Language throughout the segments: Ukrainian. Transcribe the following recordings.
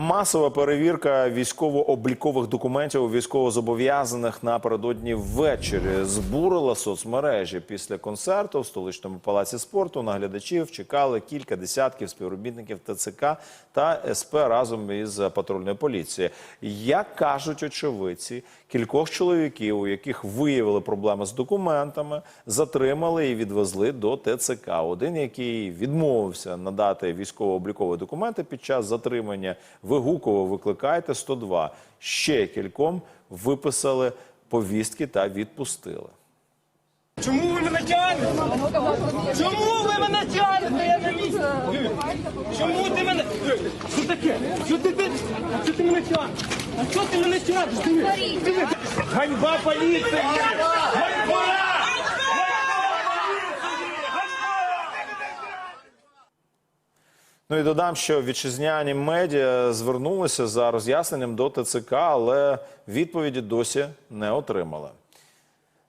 Масова перевірка військово-облікових документів військовозобов'язаних напередодні ввечері збурила соцмережі. Після концерту в столичному палаці спорту наглядачів чекали кілька десятків співробітників ТЦК та СП разом із патрульною поліцією. Як кажуть очевидці, кількох чоловіків, у яких виявили проблеми з документами, затримали і відвезли до ТЦК. Один, який відмовився надати військово-облікові документи під час затримання, вигукував «Викликайте 102». Ще кільком виписали повістки та відпустили. Чому ви мене тягнете? Чому ви мене тягнете? Я на місці. Чому ти мене? Що таке? Що ти ти? Що ти мене тягнеш? А що ти мене тягнеш? Ганьба поліції! Ганьба! Ну і додам, що вітчизняні медіа звернулися за роз'ясненням до ТЦК, але відповіді досі не отримали.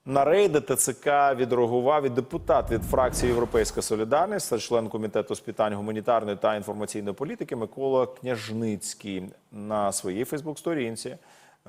На рейди ТЦК відреагував і депутат від фракції Європейська Солідарність та член комітету з питань гуманітарної та інформаційної політики Микола Княжницький на своїй Фейсбук-сторінці.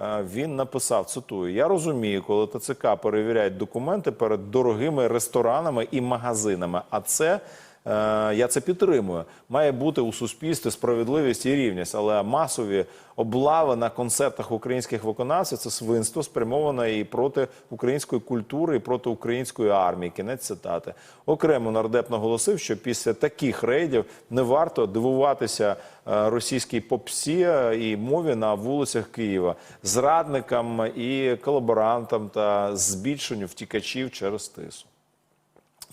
е, Він написав: цитую: Я розумію, коли ТЦК перевіряють документи перед дорогими ресторанами і магазинами. А це я це підтримую. Має бути у суспільстві справедливість і рівність, але масові облави на концертах українських виконавців це свинство спрямоване і проти української культури, і проти української армії. Кінець цитати. Окремо нардеп наголосив, що після таких рейдів не варто дивуватися е, російській попсі і мові на вулицях Києва, зрадникам і колаборантам та збільшенню втікачів через тису.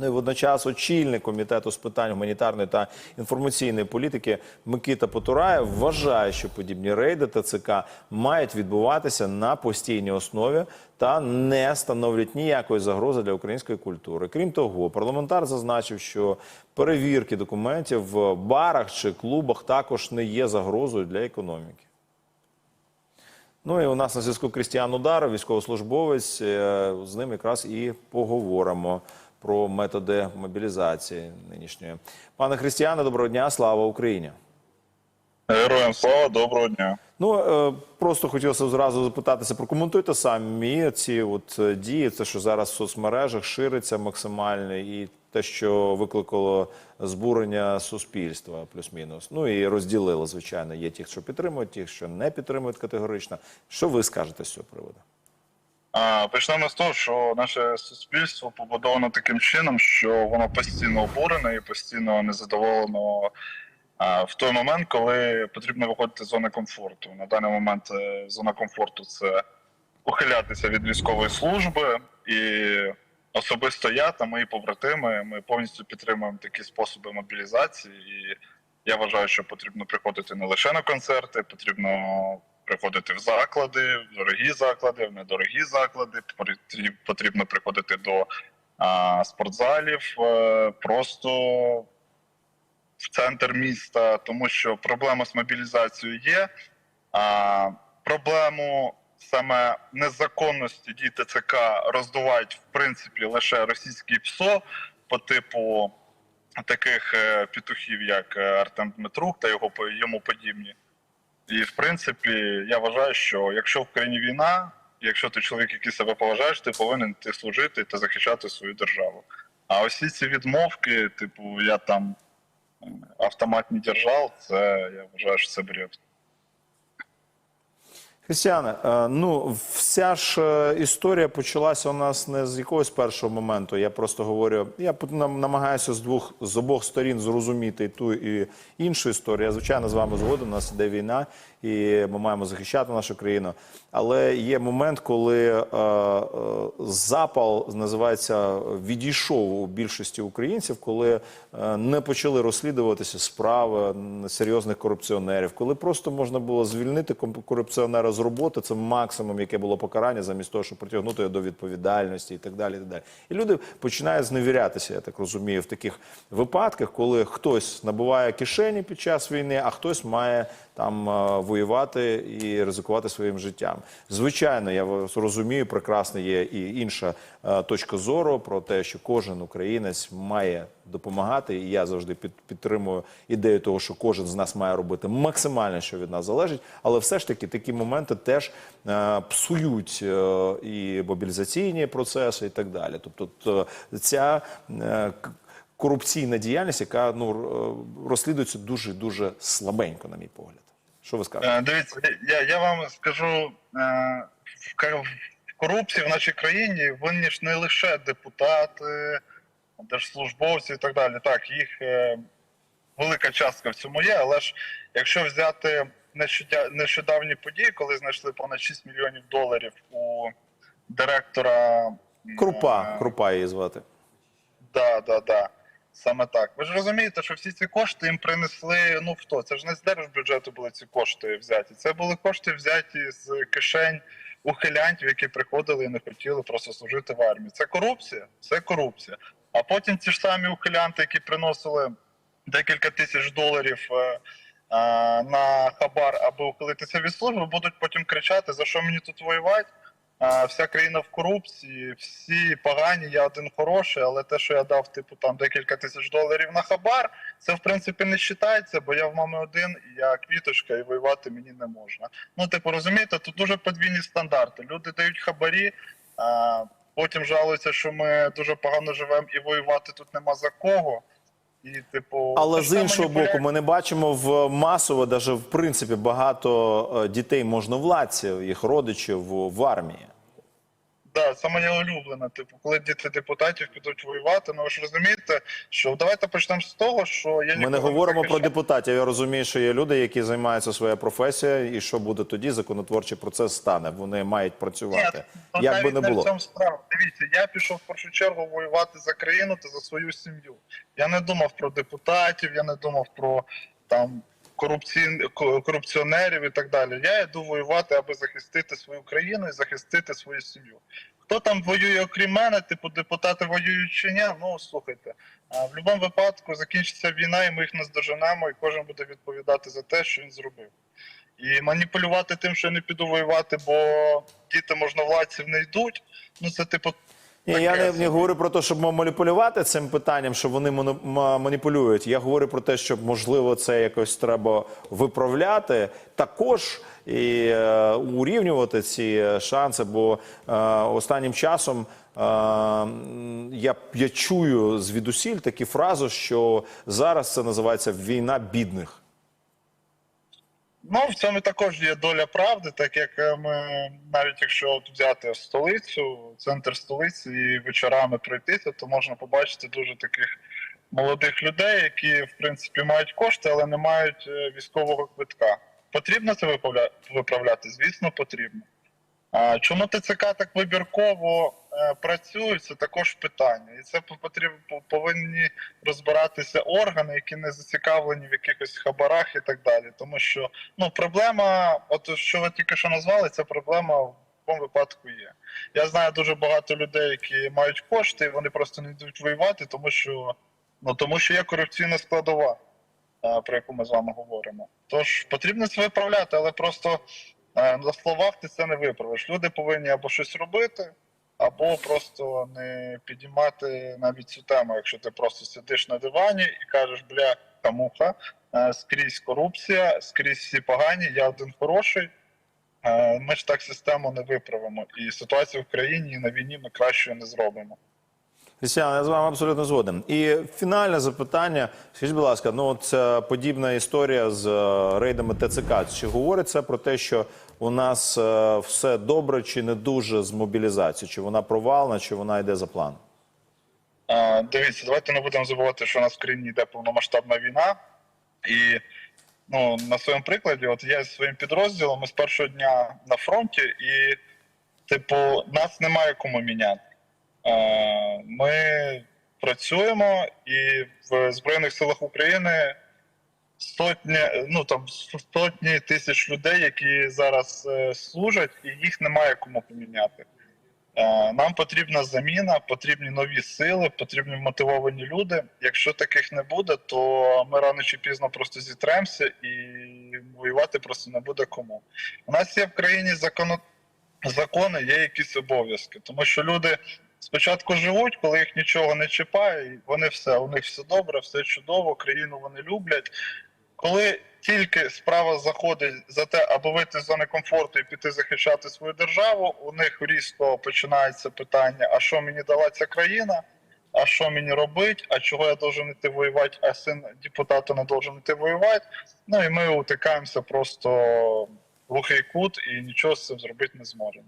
Ну і водночас очільник комітету з питань гуманітарної та інформаційної політики Микита Потураєв вважає, що подібні рейди ТЦК мають відбуватися на постійній основі та не становлять ніякої загрози для української культури. Крім того, парламентар зазначив, що перевірки документів в барах чи клубах також не є загрозою для економіки. Ну і у нас на зв'язку Крістіан Удар, військовослужбовець. Е, З ним якраз і поговоримо про методи мобілізації нинішньої. Пане Християне, доброго дня, слава Україні. Героям слава, доброго дня. Ну е, просто хотілося зразу запитатися, прокоментуйте самі ці от е, дії, це що зараз в соцмережах шириться максимально, і те, що викликало збурення суспільства, плюс-мінус. Ну і розділило, звичайно. Є ті, що підтримують, ті, що не підтримують категорично. Що ви скажете з цього приводу? Почнемо з того, що наше суспільство побудовано таким чином, що воно постійно обурене і постійно незадоволено в той момент, коли потрібно виходити з зони комфорту. На даний момент е, зона комфорту це ухилятися від військової служби і. Особисто я та мої побратими ми повністю підтримуємо такі способи мобілізації. І я вважаю, що потрібно приходити не лише на концерти, потрібно приходити в заклади, в дорогі заклади, в недорогі заклади. Потрібно приходити до а, спортзалів, е, просто в центр міста, тому що проблема з мобілізацією є. А, проблему саме незаконності дій ТЦК роздувають в принципі лише російські ПСО по типу таких е, петухів, як е, Артем Дмитрук та його йому подібні. І в принципі, я вважаю, що якщо в країні війна, якщо ти чоловік, який себе поважаєш, ти повинен ти служити та захищати свою державу. А ось ці відмовки, типу, я там автоматні держав, це я вважаю, що це бред. Християне, е, ну вся ж е, історія почалася у нас не з якогось першого моменту. Я просто говорю, я намагаюся з двох з обох сторін зрозуміти ту і іншу історію. Я звичайно з вами згоден. У нас іде війна, і ми маємо захищати нашу країну. Але є момент, коли е, е, запал називається відійшов у більшості українців, коли е, не почали розслідуватися справи серйозних корупціонерів, коли просто можна було звільнити корупціонера з роботи, це максимум, яке було покарання, замість того, щоб притягнути його до відповідальності і так далі. І, так далі. і люди починають зневірятися, я так розумію, в таких випадках, коли хтось набуває кишені під час війни, а хтось має там е, воювати і ризикувати своїм життям. Звичайно, я розумію, прекрасно є і інша е, точка зору про те, що кожен українець має допомагати. І я завжди під, підтримую ідею того, що кожен з нас має робити максимально, що від нас залежить. Але все ж таки такі моменти теж е, псують і мобілізаційні процеси, і так далі. Тобто, ця корупційна діяльність, яка ну розслідується дуже дуже слабенько, на мій погляд. Що ви скажете? Е, Дивіться, я, я вам скажу, е, в корупції в нашій країні винні ж не лише депутати, держслужбовці і так далі. Так, їх е, велика частка в цьому є, але ж якщо взяти нещодавні події, коли знайшли понад 6 мільйонів доларів у директора Крупа, крупа її звати. Да, да, да. Саме так. Ви ж розумієте, що всі ці кошти їм принесли. Ну хто? Це ж не з держбюджету були ці кошти взяті. Це були кошти взяті з кишень ухилянтів, які приходили і не хотіли просто служити в армії. Це корупція, це корупція. А потім ці ж самі ухилянти, які приносили декілька тисяч доларів е, е, на хабар, аби ухилитися від служби, будуть потім кричати, за що мені тут воювати. Вся країна в корупції, всі погані, я один хороший, але те, що я дав, типу, там декілька тисяч доларів на хабар, це в принципі не вважається, бо я в мами один, і я квіточка, і воювати мені не можна. Ну, типу, розумієте, тут дуже подвійні стандарти. Люди дають хабарі, а потім жалуються, що ми дуже погано живемо і воювати тут нема за кого. І, типу, Але з іншого боку, маніпуляція. ми не бачимо в масово, навіть в принципі, багато е, дітей можновладців, їх родичів в армії. Да, це моє улюблене. Типу, коли діти депутатів підуть воювати, ну ви ж розумієте, що давайте почнемо з того, що я Ми не говоримо про депутатів. Я розумію, що є люди, які займаються своєю професією, і що буде тоді, законотворчий процес стане. Вони мають працювати. ну, Як би не в було. цьому справа. Дивіться, я пішов в першу чергу воювати за країну та за свою сім'ю. Я не думав про депутатів, я не думав про там корупційн... корупціонерів і так далі. Я йду воювати, аби захистити свою країну і захистити свою сім'ю. Хто там воює окрім мене, типу депутати воюють чи ні? Ну слухайте. А в будь-якому випадку закінчиться війна, і ми їх наздоженемо, і кожен буде відповідати за те, що він зробив. І маніпулювати тим, що я не піду воювати, бо діти можновладців не йдуть. Ну це типу. Ні, я не, не говорю про те, щоб маніпулювати цим питанням, що вони маніпулюють. Я говорю про те, що можливо це якось треба виправляти також і е, урівнювати ці е, шанси. Бо е, останнім часом е, я, я чую звідусіль такі фрази, що зараз це називається війна бідних. Ну, в цьому також є доля правди, так як е, ми, навіть якщо от взяти столицю, центр столиці і вечорами пройтися, то можна побачити дуже таких молодих людей, які в принципі мають кошти, але не мають е, військового квитка. Потрібно це виправляти? Звісно, потрібно. Чому ТЦК так вибірково е, працюють, це також питання. І це потрібно повинні розбиратися органи, які не зацікавлені в якихось хабарах і так далі. Тому що ну проблема, от що ви тільки що назвали, ця проблема в будь-якому випадку є. Я знаю дуже багато людей, які мають кошти, і вони просто не йдуть воювати, тому що ну тому що є корупційна складова, е, про яку ми з вами говоримо. Тож потрібно це виправляти, але просто на словах ти це не виправиш. Люди повинні або щось робити, або просто не підіймати навіть цю тему, якщо ти просто сидиш на дивані і кажеш, бля, муха, е, скрізь корупція, скрізь всі погані, я один хороший. Е, Ми ж так систему не виправимо. І ситуацію в країні і на війні ми кращою не зробимо. Крістіан, я з вами абсолютно згоден. І фінальне запитання. Скажіть, будь ласка, ну ця подібна історія з е, рейдами ТЦК. Чи говорить це про те, що у нас е, все добре чи не дуже з мобілізацією? Чи вона провалена, чи вона йде за планом? Е, Дивіться, давайте не будемо забувати, що у нас в країні йде повномасштабна війна. І ну, на своєму прикладі, от я зі своїм підрозділом, ми з першого дня на фронті, і, типу, нас немає кому міняти. Е, Ми працюємо, і в Збройних силах України сотні, ну там сотні тисяч людей, які зараз е, служать, і їх немає кому поміняти. Е, Нам потрібна заміна, потрібні нові сили, потрібні мотивовані люди. Якщо таких не буде, то ми рано чи пізно просто зітремося і воювати просто не буде кому. У нас є в країні законо... закони, є якісь обов'язки, тому що люди спочатку живуть, коли їх нічого не чіпає, вони все, у них все добре, все чудово, країну вони люблять. Коли тільки справа заходить за те, аби вийти з зони комфорту і піти захищати свою державу, у них різко починається питання: а що мені дала ця країна? А що мені робити? А чого я должен йти воювати, а син депутата не должен йти воювати? Ну і ми утикаємося просто в глухий кут і нічого з цим зробити не зможемо.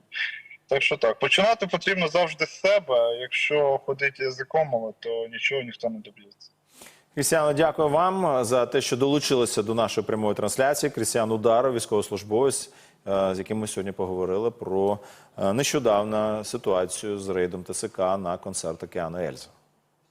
Так що так, починати потрібно завжди з себе. Якщо ходити язиком, то нічого ніхто не доб'ється. Крістіано, дякую вам за те, що долучилися до нашої прямої трансляції. Крістіан Ударов, військовослужбовець, е, з яким ми сьогодні поговорили про е, нещодавну ситуацію з рейдом ТСК на концерт Океану Ельза.